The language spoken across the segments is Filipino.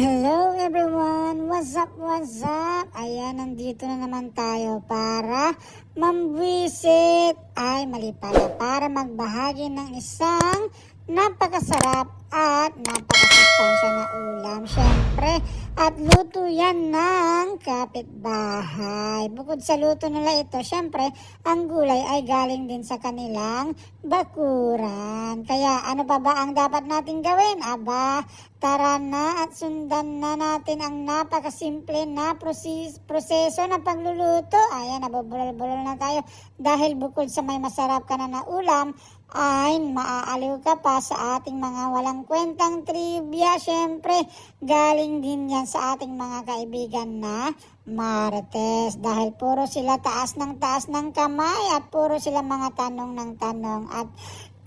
Hello everyone! What's up? What's up? Ayan, nandito na naman tayo para mambwisit. Ay, mali pala. Para magbahagi ng isang napakasarap at napakasustansya na ulam. Siyempre, at luto yan ng kapitbahay. Bukod sa luto nila ito, siyempre, ang gulay ay galing din sa kanilang bakuran. Kaya ano pa ba ang dapat natin gawin? Aba, tara na at sundan na natin ang napakasimple na proseso, proseso ng pagluluto. Ayan, nabubulol-bulol na tayo dahil bukod sa may masarap ka na na ulam, ay maaaliw ka pa sa ating mga walang kwentang trivia. Siyempre, galing din yan sa ating mga kaibigan na Marites. Dahil puro sila taas ng taas ng kamay at puro sila mga tanong ng tanong at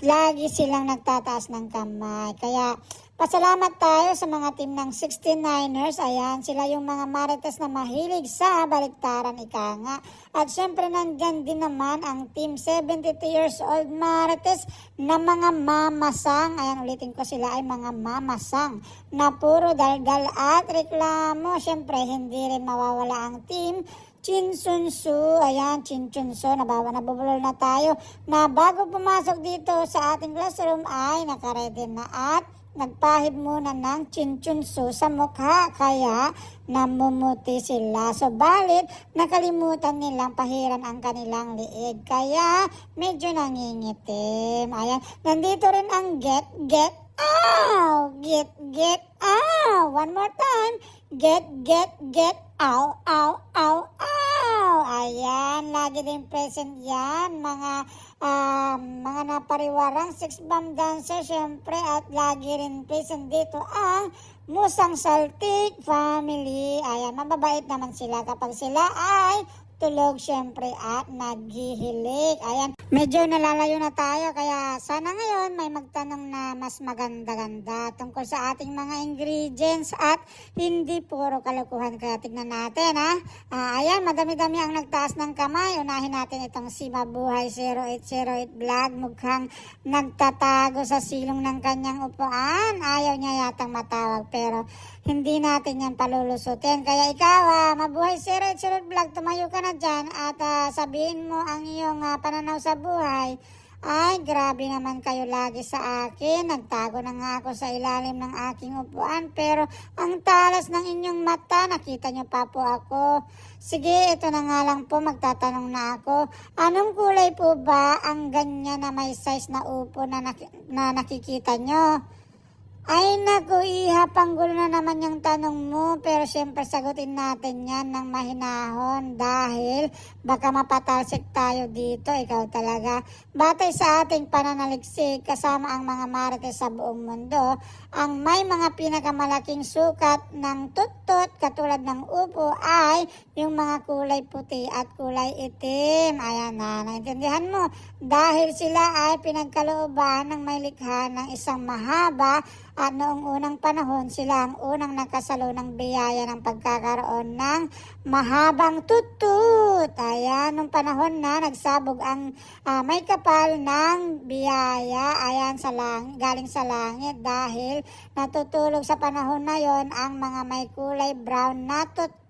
lagi silang nagtataas ng kamay. Kaya pasalamat tayo sa mga team ng 69ers. Ayan, sila yung mga marites na mahilig sa baliktaran ika nga. At syempre nandyan din naman ang team 72 years old marites na mga mamasang. Ayan, ulitin ko sila ay mga mamasang na puro dalgal at reklamo. Syempre, hindi rin mawawala ang team Chinsunsu, ayan, Chinchunso, nabawa, nabubulol na tayo, na bago pumasok dito sa ating classroom ay nakaredy na at nagpahid muna ng Chinchunso sa mukha, kaya namumuti sila. So, balit, nakalimutan nilang pahiran ang kanilang liig, kaya medyo nangingitim. Ayan, nandito rin ang get, get, ow, get, get, ow. One more time, get, get, get, ow, ow, ow, ow. Ayan, lagi din present yan, mga ah, mga napariwarang six bomb dancer syempre at lagi rin present dito ang Musang Saltik family. Ayan, mababait naman sila kapag sila ay tulog syempre at naghihilik. Ayan, medyo nalalayo na tayo kaya sana ngayon may magtanong na mas maganda-ganda tungkol sa ating mga ingredients at hindi puro kalokohan. Kaya tignan natin ha. Ah, ayan, madami-dami ang nagtaas ng kamay. Unahin natin itong si Mabuhay 0808 Vlog. Mukhang nagtatago sa silong ng kanyang upuan. Ayaw niya yatang matawag pero hindi natin yan palulusutin. Kaya ikaw, ah, Mabuhay 0808 Vlog, tumayo ka na dyan at ah, sabihin mo ang iyong ah, pananaw sa buhay. Ay, grabe naman kayo lagi sa akin. Nagtago na nga ako sa ilalim ng aking upuan. Pero ang talas ng inyong mata, nakita nyo pa po ako. Sige, ito na nga lang po, magtatanong na ako. Anong kulay po ba ang ganyan na may size na upo na, nak- na nakikita nyo? Ay naku, iha, panggulo na naman yung tanong mo. Pero syempre sagutin natin yan ng mahinahon dahil baka mapatalsik tayo dito. Ikaw talaga. Batay sa ating pananaliksik kasama ang mga marites sa buong mundo, ang may mga pinakamalaking sukat ng tutut katulad ng upo ay yung mga kulay puti at kulay itim. Ayan na, naintindihan mo. Dahil sila ay pinagkalooban ng may likha ng isang mahaba at noong unang panahon, sila ang unang nakasalo ng biyaya ng pagkakaroon ng mahabang tutut. Ayan, nung panahon na nagsabog ang ah, may kapal ng biyaya, ayan, sa lang, galing sa langit dahil natutulog sa panahon na yon ang mga may kulay brown na tutut.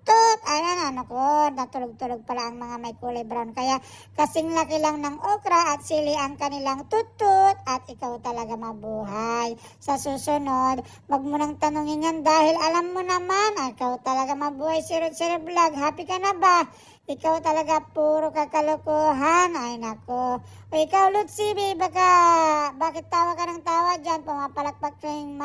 Ayan, ano ko, natulog-tulog pala ang mga may kulay brown. Kaya kasing laki lang ng okra at sili ang kanilang tutut at ikaw talaga mabuhay. Sa susunod, wag mo nang tanungin yan dahil alam mo naman, ikaw talaga mabuhay. Sirot Sir Vlog, happy ka na ba? Ikaw talaga puro kakalokohan. Ay nako. O ikaw, Lutsi, baka, bakit tawa ka ng tawa dyan? Pumapalakpak ka yung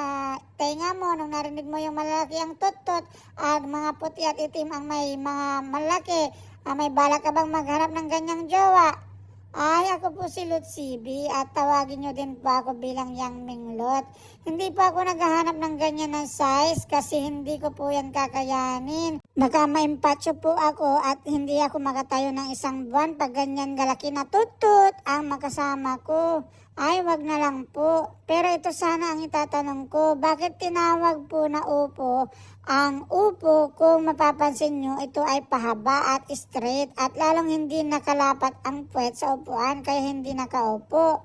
tenga mo nung narinig mo yung malaki ang tutut at mga puti at itim ang may mga malaki. Ah, may balak ka bang maghanap ng ganyang jowa? Ay, ako po si Lutsibi at tawagin nyo din po ako bilang Yang Minglot. Hindi po ako naghahanap ng ganyan na size kasi hindi ko po yan kakayanin. Baka maimpatso po ako at hindi ako makatayo ng isang buwan pag ganyan galaki na tutut ang makasama ko. Ay, wag na lang po. Pero ito sana ang itatanong ko. Bakit tinawag po na upo? Ang upo, kung mapapansin nyo, ito ay pahaba at straight at lalong hindi nakalapat ang puwet sa upuan kaya hindi nakaupo.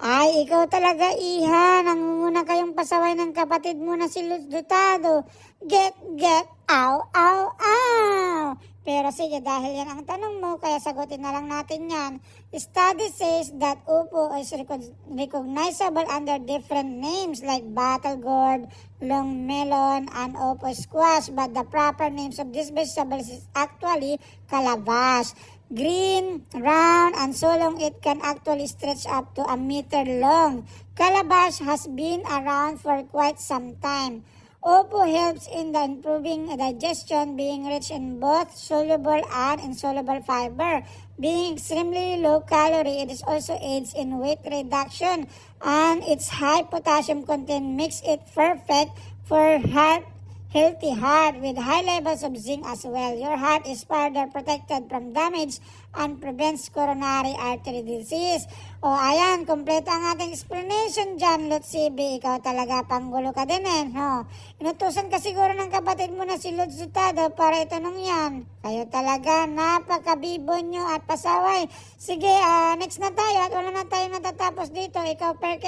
Ay, ikaw talaga, Iha. Nangunguna kayong pasaway ng kapatid mo na si Luz Dotado. Get, get, ow, ow, ow. Pero sige, dahil yan ang tanong mo, kaya sagutin na lang natin yan. Study says that upo is recog- recognizable under different names like battle gourd, long melon, and upo squash. But the proper names of these vegetables is actually calabash. Green, round, and so long it can actually stretch up to a meter long. Calabash has been around for quite some time. Opo helps in the improving digestion, being rich in both soluble and insoluble fiber. Being extremely low calorie, it is also aids in weight reduction, and its high potassium content makes it perfect for heart healthy heart with high levels of zinc as well. Your heart is further protected from damage and prevents coronary artery disease. O ayan, kompleto ang ating explanation dyan, Lutsibi. Ikaw talaga, panggulo ka din eh, no? Inutusan ka siguro ng kapatid mo na si Lutz Zutado para itanong yan. Kayo talaga, napakabibo nyo at pasaway. Sige, ah, next na tayo at wala na tayo natatapos dito. Ikaw, per.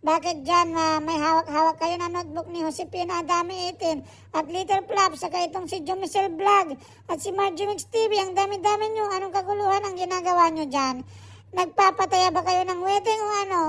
Bakit dyan na may hawak-hawak kayo na notebook ni Josepina Adami 18 at Little Flap saka itong si Jo Michelle Vlog at si Margie TV. Ang dami-dami nyo. Anong kaguluhan ang ginagawa nyo dyan? Nagpapataya ba kayo ng wedding o ano?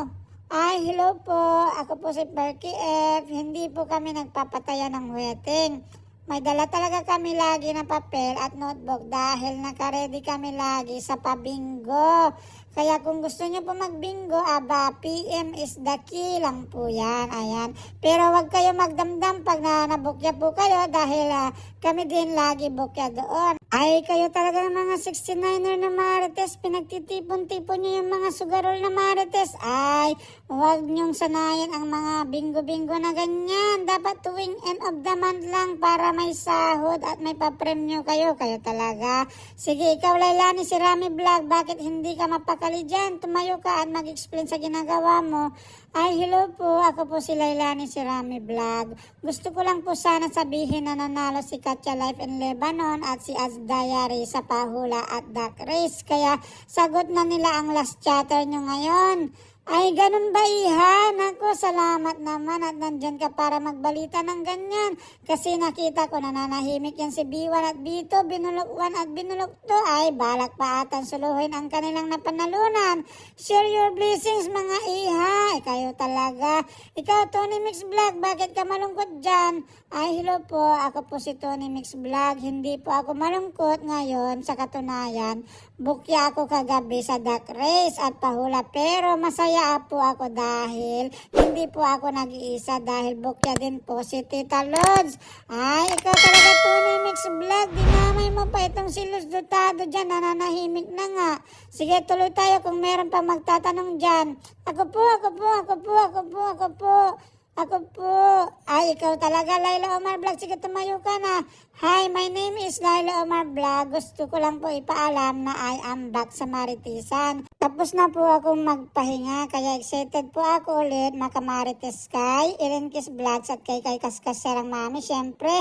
Ay, hello po. Ako po si Perky F. Hindi po kami nagpapataya ng wedding. May dala talaga kami lagi na papel at notebook dahil nakaredy kami lagi sa pabingo. Kaya kung gusto nyo po magbingo, aba, PM is the key lang po yan. Ayan. Pero wag kayo magdamdam pag na nabukya po kayo dahil ah, kami din lagi bukya doon. Ay, kayo talaga ng mga 69er na marites, pinagtitipon-tipon nyo yung mga sugarol na marites. Ay, huwag nyong sanayin ang mga bingo-bingo na ganyan. Dapat tuwing end of the month lang para may sahod at may papremyo kayo. Kayo talaga. Sige, ikaw Lailani si Rami Vlog, bakit hindi ka mapakali dyan? Tumayo ka at mag-explain sa ginagawa mo. Ay, hello po. Ako po si Lailani si Rami Vlog. Gusto ko lang po sana sabihin na nanalo si Katya Life in Lebanon at si Az Diary sa pahula at duck race. Kaya sagot na nila ang last chatter nyo ngayon. Ay, ganun ba iha? Naku, salamat naman at nandyan ka para magbalita ng ganyan. Kasi nakita ko nananahimik yan si B1 at B2, binulok 1 at binulok 2. Ay, balak pa atan suluhin ang kanilang napanalunan. Share your blessings mga iha. Ay, kayo talaga. Ikaw, Tony Mix Vlog, bakit ka malungkot dyan? Ay, hello po. Ako po si Tony Mix Vlog. Hindi po ako malungkot ngayon. Sa katunayan, bukya ako kagabi sa duck race at pahula. Pero masaya po ako dahil hindi po ako nag-iisa dahil bukya din po si Tita Lods. Ay, ikaw talaga Tony Mix Vlog. Dinamay mo pa itong si Luz Dotado dyan. Nananahimik na nga. Sige, tuloy tayo kung meron pa magtatanong dyan. Ako po, ako po, ako po, ako po, ako po. Ako po. Ay, ikaw talaga, Laila Omar Vlog. Sige, tumayo ka na. Hi, my name is Laila Omar Vlog. Gusto ko lang po ipaalam na I am back sa Maritisan. Tapos na po akong magpahinga, kaya excited po ako ulit makamarites kay Kiss Vlogs at kay kay Kaskas Sarang Mami. Siyempre,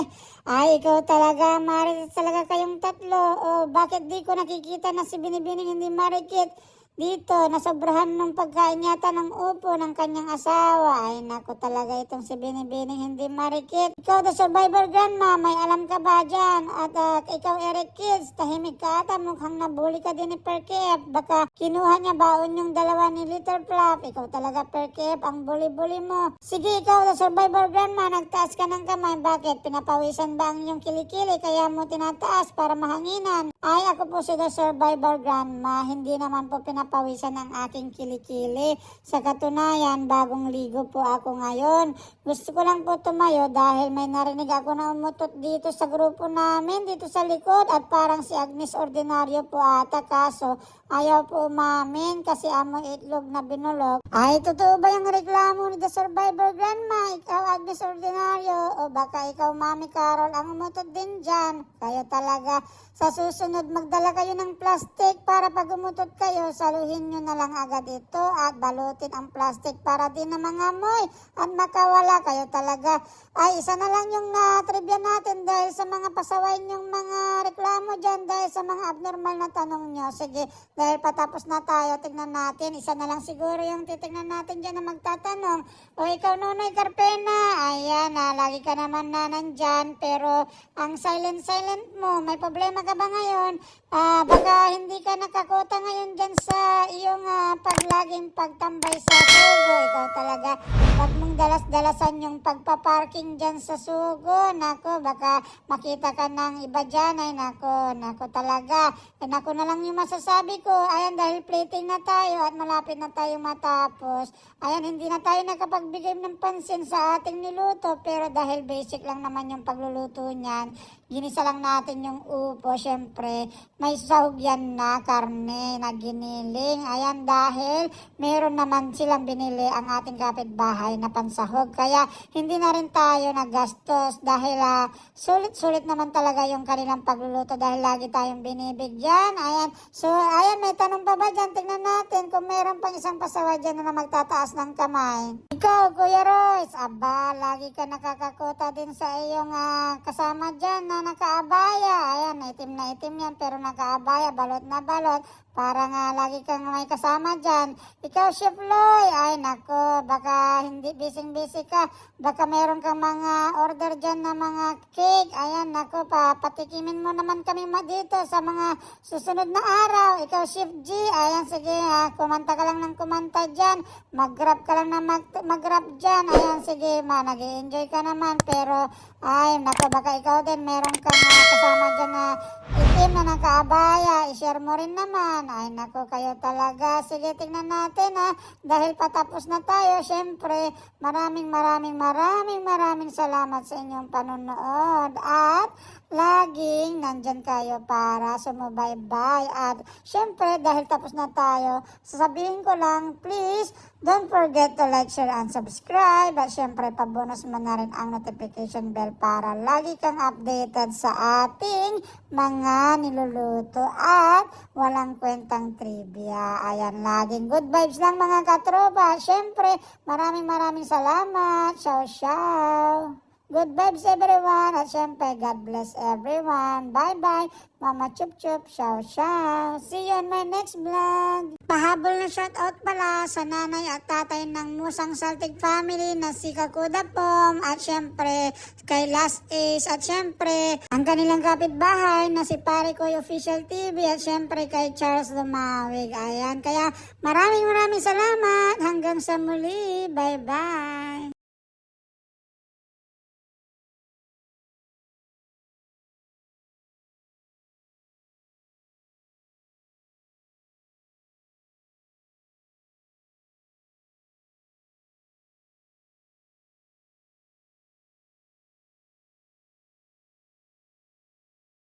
ay, ikaw talaga, Marites talaga kayong tatlo. O, bakit di ko nakikita na si Binibining hindi marikit? Dito, nasobrahan ng pagkain yata ng upo ng kanyang asawa. Ay, nako talaga itong si Binibining hindi marikit. Ikaw, the survivor grandma, may alam ka ba dyan? At ah, ikaw, Eric Kids, tahimik ka ata, mukhang nabuli ka din ni Perkep. Baka kinuha niya baon yung dalawa ni Little Flap. Ikaw talaga, Perkep, ang buli-buli mo. Sige, ikaw, the survivor grandma, nagtaas ka ng kamay. Bakit? Pinapawisan ba ang iyong kilikili? Kaya mo tinataas para mahanginan. Ay, ako po si the survivor grandma. Hindi naman po pinapawisan ang aking kilikili. Sa katunayan, bagong ligo po ako ngayon. Gusto ko lang po tumayo dahil may narinig ako na umutot dito sa grupo namin, dito sa likod. At parang si Agnes Ordinario po ata. Kaso, ayaw po umamin kasi amoy itlog na binulog. Ay, totoo ba yung reklamo ni the survivor grandma? Ikaw, Agnes Ordinario. O baka ikaw, Mami Carol, ang umutot din dyan. Kayo talaga. Sa susunod magdala kayo ng plastic para pag umutot kayo, saluhin nyo na lang agad ito at balutin ang plastic para din na mga amoy at makawala kayo talaga. Ay, isa na lang yung na trivia natin dahil sa mga pasaway nyong mga reklamo dyan dahil sa mga abnormal na tanong nyo. Sige, dahil patapos na tayo, tignan natin. Isa na lang siguro yung titignan natin dyan na magtatanong. O ikaw, Nonoy Carpena, ayan, ah, lagi ka naman na nandyan, pero ang silent-silent mo, may problema ka ba ngayon? Ah, baka hindi ka nakakota ngayon dyan sa iyong ah, paglaging pagtambay sa sugo. Ikaw talaga, wag mong dalas-dalasan yung pagpaparking dyan sa sugo. Nako, baka makita ka ng iba dyan. Ay, nako, nako talaga. Eh, nako na lang yung masasabi ko. Ayan, dahil plating na tayo at malapit na tayo matapos. Ayan, hindi na tayo nakapagbigay ng pansin sa ating niluto. Pero dahil basic lang naman yung pagluluto niyan, ginisa lang natin yung upo. Siyempre, may sahog yan na karne na giniling. Ayan, dahil meron naman silang binili ang ating kapitbahay na pansahog. Kaya hindi na rin tayo nagastos dahil ah, sulit-sulit naman talaga yung kanilang pagluluto dahil lagi tayong binibigyan. Ayan, so ayan, may tanong pa ba dyan? Tingnan natin kung meron pang isang pasawa dyan na magtataas ng kamay. Ikaw, Kuya Royce, aba, lagi ka nakakakota din sa iyong ah, kasama dyan na nakaabaya. Ayan, itim na itim yan pero nakaabaya, balot na balot. Para nga lagi kang may kasama dyan. Ikaw, Chef Loy, ay nako, baka hindi busy-busy ka. Baka meron kang mga order dyan na mga cake. Ayan, nako, pa, patikimin mo naman kami dito sa mga susunod na araw. Ikaw, Chef G, ayan, sige, ha, kumanta ka lang ng kumanta dyan. Mag-rap ka lang na mag, mag-rap dyan. Ayan, sige, ma, nag enjoy ka naman. Pero, ay, nako, baka ikaw din, meron kang ah, kasama dyan na itim na nakaabaya. I-share mo rin naman. Ay, nako, kayo talaga. Sige, tingnan natin, ha. Dahil patapos na tayo, syempre, maraming, maraming, maraming, maraming salamat sa inyong panonood. At, laging nandyan kayo para sumubaybay. At syempre, dahil tapos na tayo, sasabihin ko lang, please, don't forget to like, share, and subscribe. At syempre, pabonus mo na rin ang notification bell para lagi kang updated sa ating mga niluluto at walang kwentang trivia. Ayan, laging good vibes lang mga katropa. Syempre, maraming maraming salamat. Ciao, ciao. Good vibes everyone. At syempre, God bless everyone. Bye-bye. Mama Chup Chup. Ciao, ciao. See you on my next vlog. Pahabol na shoutout pala sa nanay at tatay ng Musang Saltig Family na si Kakuda Pom. At syempre, kay Last Ace. At syempre, ang kanilang kapitbahay na si Pare Koy Official TV. At syempre, kay Charles Lumawig. Ayan. Kaya maraming maraming salamat. Hanggang sa muli. Bye-bye.